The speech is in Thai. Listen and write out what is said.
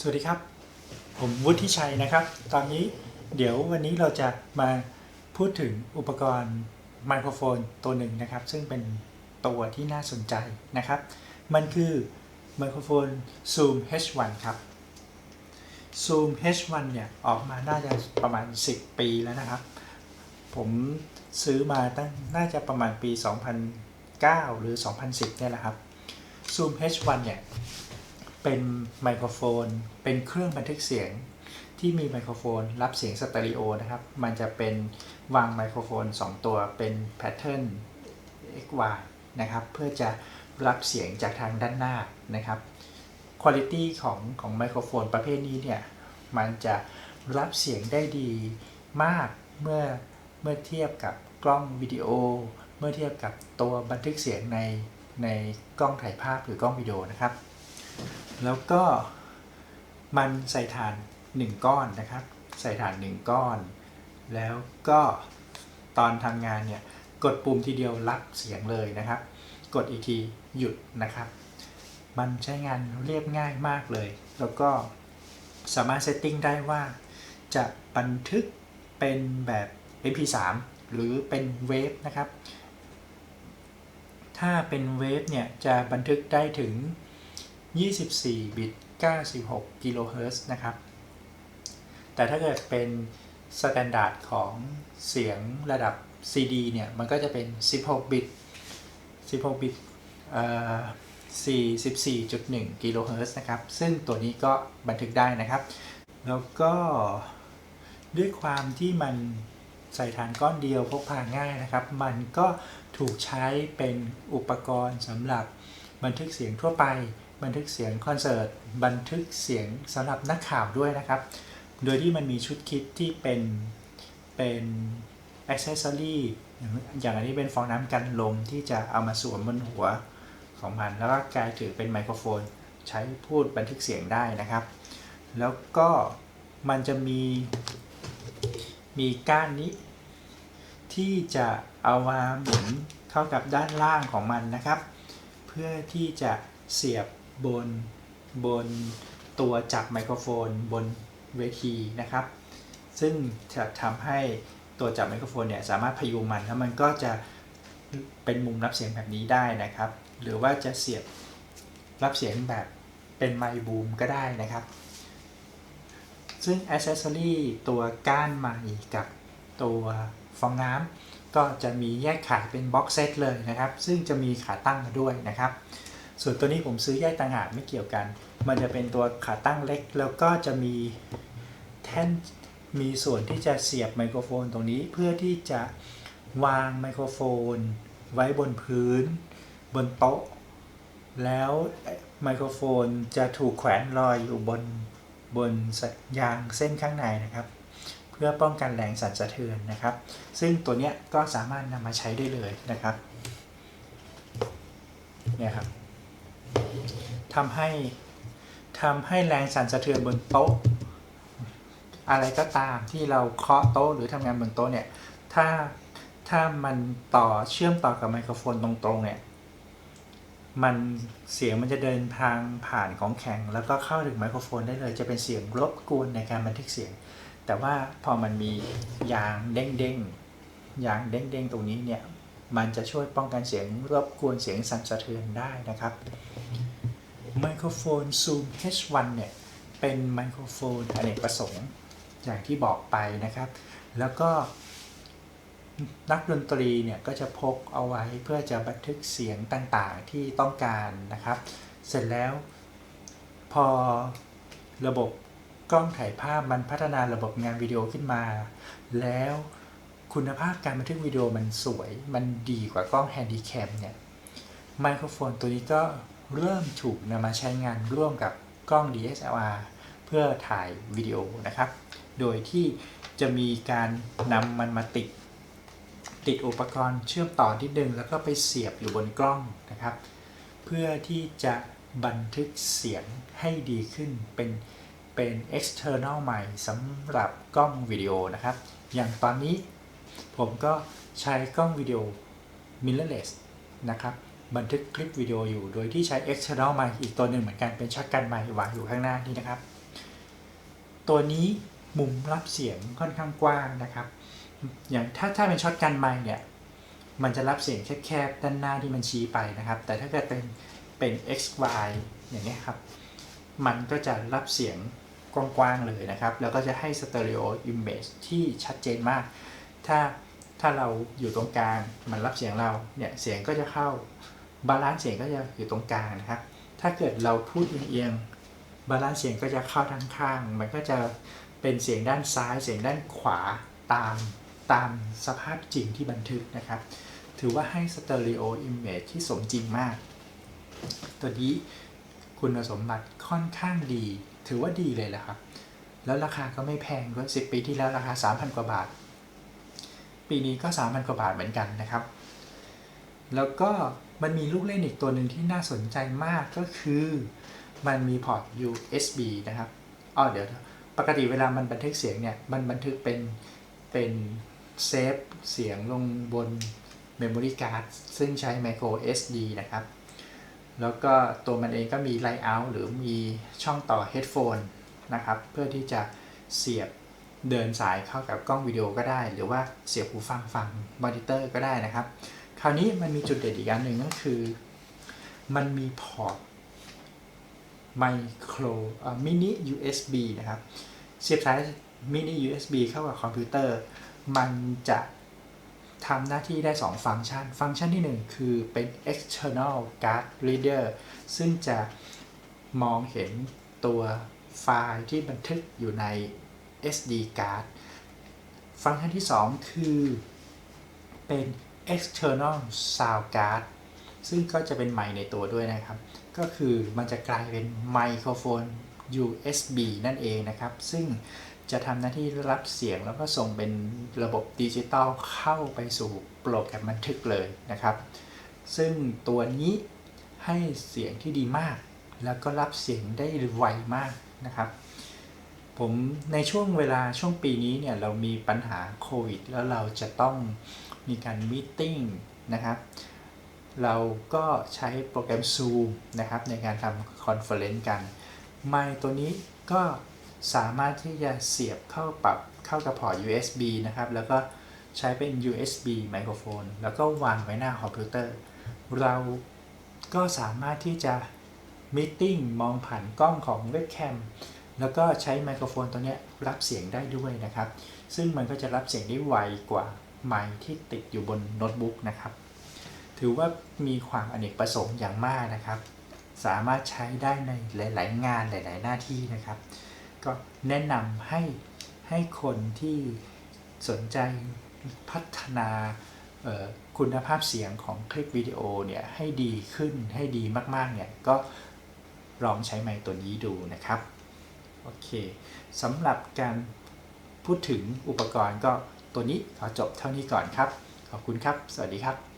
สวัสดีครับ ผมวุฒิชัยนะครับ ตอนนี้เดี๋ยววันนี้เราจะมาพูดถึงอุปกรณ์ไมโครโฟนตัวหนึ่งนะครับ ซึ่งเป็นตัวที่น่าสนใจนะครับ มันคือไมโครโฟน Zoom H1 ครับ Zoom H1 เนี่ยออกมาน่าจะประมาณ 10 ปีแล้วนะครับ ผมซื้อมาตั้งน่าจะประมาณปี 2009 หรือ 2010เนี่ยแหละครับ Zoom H1 เนี่ย เป็นไมโครโฟน เป็นเครื่องบันทึกเสียงที่มีไมโครโฟน รับเสียงสเตอริโอนะครับ มันจะเป็นวางไมโครโฟน 2 ตัวเป็นแพทเทิร์น XY นะครับ เพื่อจะรับเสียงจากทางด้านหน้านะครับคุณภาพของของไมโครโฟนประเภทนี้เนี่ย มันจะรับเสียงได้ดีมากเมื่อเมื่อเทียบกับกล้องวิดีโอ เมื่อเทียบกับตัวบันทึกเสียงในในกล้องถ่ายภาพหรือกล้องวิดีโอนะครับ แล้วก็มันใส่ถ่าน 1 ก้อนนะครับ ใส่ถ่าน 1 ก้อน แล้วก็ตอนทำงานเนี่ยกดปุ่มทีเดียวรับเสียงเลยนะครับ กดอีกทีหยุดนะครับ มันใช้งานเรียบง่ายมากเลย แล้วก็สามารถเซตติ้งได้ว่า จะบันทึกเป็นแบบ MP3 หรือเป็นเวฟนะครับ ถ้าเป็นเวฟเนี่ยจะบันทึกได้ถึง 24 บิต 96 กิโลเฮิรตซ์นะครับ แต่ถ้าเกิดเป็นสแตนดาร์ดของเสียงระดับ CD เนี่ย มันก็จะเป็น 16 บิต 16 บิต44.1 กิโลเฮิรตซ์นะครับ ซึ่งตัวนี้ก็บันทึกได้นะครับ แล้วก็ด้วยความที่มันใส่ฐานก้อนเดียวพกพาง่ายนะครับ มันก็ถูกใช้เป็นอุปกรณ์สำหรับ บันทึกเสียงทั่วไป บันทึกเสียงคอนเสิร์ต บันทึกเสียงสำหรับนักข่าวด้วยนะครับ โดยที่มันมีชุดคิดที่เป็นเป็นอ c เซสซอรี่อย่างอันนี้เป็นฟองน้ำกันลมที่จะเอามาสวมบนหัวของมัน แล้วก็กลายถือเป็นไมโครโฟน ใช้พูดบันทึกเสียงได้นะครับ แล้วก็มันจะมีมีก้านนี้ ที่จะเอามาหมุนเข้ากับด้านล่างของมันนะครับ พื่อที่จะเสียบบนบนตัวจับไมโครโฟนบนเวทีนะครับ ซึ่งจะทำให้ตัวจับไมโครโฟนเนี่ยสามารถพยุงมันแล้วมันก็จะเป็นมุมรับเสียงแบบนี้ได้นะครับ หรือว่าจะเสียบรับเสียงแบบเป็นไมบูมก็ได้นะครับ ซึ่งอ c เซสซอรี่ตัวก้านไมกับตัวฟองน้ำ ก็จะมีแยกขายเป็นบ็อกเซตเลยนะครับ ซึ่งจะมีขาตั้งมาด้วยนะครับ ส่วนตัวนี้ผมซื้อแยกต่างหากไม่เกี่ยวกัน มันจะเป็นตัวขาตั้งเล็ก แล้วก็จะมีแท่นมีส่วนที่จะเสียบไมโครโฟนตรงนี้ เพื่อที่จะวางไมโครโฟน ไว้บนพื้น บนโต๊ะ แล้วไมโครโฟนจะถูกแขวนลอยอยู่บนบนยางเส้นข้างในนะครับ เพื่อป้องกันแรงสั่นสะเทือนนะครับ ซึ่งตัวเนี้ยก็สามารถนำมาใช้ได้เลยนะครับเนี่ยครับทำให้ทำให้แรงสั่นสะเทือนบนโต๊ะ อะไรก็ตามที่เราเคาะโต๊ะหรือทำงานบนโต๊ะเนี่ยถ้าถ้ามันต่อเชื่อมต่อกับไมโครโฟนตรงๆเนี่ยมันเสียงมันจะเดินทางผ่านของแข็ง แล้วก็เข้าถึงไมโครโฟนได้เลย จะเป็นเสียงรบกวนในการบันทึกเสียง แต่ว่าพอมันมียางเด้งๆยางเด้งๆตรงนี้เนี่ยมันจะช่วยป้องกันเสียงรบกวนเสียงสั่นสะเทือนได้นะครับไมโครโฟน Zoom H1 เนี่ยเป็นไมโครโฟนอเนกประสงค์อย่างที่บอกไปนะครับ แล้วก็นักดนตรีเนี่ยก็จะพกเอาไว้เพื่อจะบันทึกเสียงต่างๆที่ต้องการนะครับ เสร็จแล้วพอระบบ กล้องถ่ายภาพมันพัฒนาระบบงานวิดีโอขึ้นมา แล้วคุณภาพการบันทึกวิดีโอมันสวย มันดีกว่ากล้องแฮนดีแคมเนี่ยไมโครโฟนตัวนี้ก็เริ่มถูกนำมาใช้งานร่วมกับกล้อง DSLR เพื่อถ่ายวิดีโอนะครับ โดยที่จะมีการนำมันมาติด ติดอุปกรณ์เชื่อมต่อที่ดึง แล้วก็ไปเสียบอยู่บนกล้องนะครับ เพื่อที่จะบันทึกเสียงให้ดีขึ้นเป็น เป็น external ใหม่สำหรับกล้องวิดีโอนะครับ อย่างตอนนี้ผมก็ใช้กล้องวิดีโอ mirrorless นะครับ บันทึกคลิปวิดีโออยู่ โดยที่ใช้ external mic อีกตัวหนึ่งเหมือนกันเป็นชักกันไมค์วางอยู่ข้างหน้านี่นะครับ ตัวนี้มุมรับเสียงค่อนข้างกว้างนะครับ อย่างถ้าถ้าเป็นช็อตกันไมค์เนี่ย มันจะรับเสียงแคบๆด้านหน้าที่มันชี้ไปนะครับ แต่ถ้าเกิดเป็นเป็น XY อย่างนี้ครับ มันก็จะรับเสียง กว้างๆเลยนะครับ แล้วก็จะให้ Stereo Image ที่ชัดเจนมาก ถ้าถ้าเราอยู่ตรงกลางมันรับเสียงเราเนี่ยเสียงก็จะเข้าบาลานซ์เสียงก็จะอยู่ตรงกลางนะครับ ถ้าเกิดเราพูดเอียงๆบาลานซ์เสียงก็จะเข้าทางข้าง มันก็จะเป็นเสียงด้านซ้ายเสียงด้านขวาตามตามสภาพจริงที่บันทึกนะครับ ถือว่าให้ Stereo Image ที่สมจริงมาก ตัวนี้คุณสมบัติค่อนข้างดี ถือว่าดีเลยแหละครับ แล้วราคาก็ไม่แพงก็สิปีที่แล้วราคา 3,000 กว่าบาท ปีนี้ก็ 3,000 กว่าบาทเหมือนกันนะครับ แล้วก็มันมีลูกเล่นอีกตัวหนึ่งที่น่าสนใจมากก็คือมันมีพอร์ต USB นะครับอ๋อเดี๋ยวปกติเวลามันบันทึกเสียงเนี่ย มันบันทึกเป็น เป็นเซฟเสียงลงบน Memory Card ซึ่งใช้ Micro SD นะครับ แล้วก็ตัวมันเองก็มี Line Out หรือมีช่องต่อ Headphone นะครับ เพื่อที่จะเสียบเดินสายเข้ากับกล้องวิดีโอก็ได้ หรือว่าเสียบหูฟังฟังมอนิเตอร์ก็ได้นะครับ คราวนี้มันมีจุดเด่นอีกอันหนึ่งก็คือ มันมีพอร์ตไมโครมินิ USB นะครับ เสียบสายมินิ USB เข้ากับคอมพิวเตอร์ มันจะ ทำหน้าที่ได้ 2 ฟังก์ชัน ฟังก์ชันที่ 1 คือเป็น external card reader ซึ่งจะมองเห็นตัวไฟล์ที่บันทึกอยู่ใน SD card ฟังก์ชันที่ 2 คือเป็น external sound card ซึ่งก็จะเป็นไมค์ในตัวด้วยนะครับ ก็คือมันจะกลายเป็นไมโครโฟน USB นั่นเองนะครับ ซึ่ง จะทำหน้าที่รับเสียงแล้วก็ส่งเป็นระบบดิจิตอลเข้าไปสู่โปรแกรมบันทึกเลยนะครับ ซึ่งตัวนี้ให้เสียงที่ดีมาก แล้วก็รับเสียงได้ไวมากนะครับผมในช่วงเวลาช่วงปีนี้เนี่ยเรามีปัญหาโควิด แล้วเราจะต้องมีการมีติ้งนะครับเราก็ใช้โปรแกรม Zoom นะครับในการทำคอนเฟอเรนซ์กัน ไมค์ตัวนี้ก็ สามารถที่จะเสียบเข้าปรับเข้ากับพอร์ต USB นะครับ แล้วก็ใช้เป็น USB ไมโครโฟน แล้วก็วางไว้หน้าคอมพิวเตอร์ เราก็สามารถที่จะมิ팅มองผ่านกล้องของเว็บแคมแล้วก็ใช้ไมโครโฟนตัวนี้รับเสียงได้ด้วยนะครับ ซึ่งมันก็จะรับเสียงได้ไวกว่าไมค์ที่ติดอยู่บนโน้ตบุ๊กนะครับ ถือว่ามีความอเนกประสงค์อย่างมากนะครับ สามารถใช้ได้ในหลาย ๆ งานหลาย ๆ หน้าที่นะครับ ก็แนะนำให้ให้คนที่สนใจพัฒนาคุณภาพเสียงของคลิปวิดีโอเนี่ยให้ดีขึ้นให้ดีมากๆเนี่ยก็ลองใช้ไมค์ตัวนี้ดูนะครับโอเคสำหรับการพูดถึงอุปกรณ์ก็ตัวนี้ขอจบเท่านี้ก่อนครับ ขอบคุณครับ สวัสดีครับ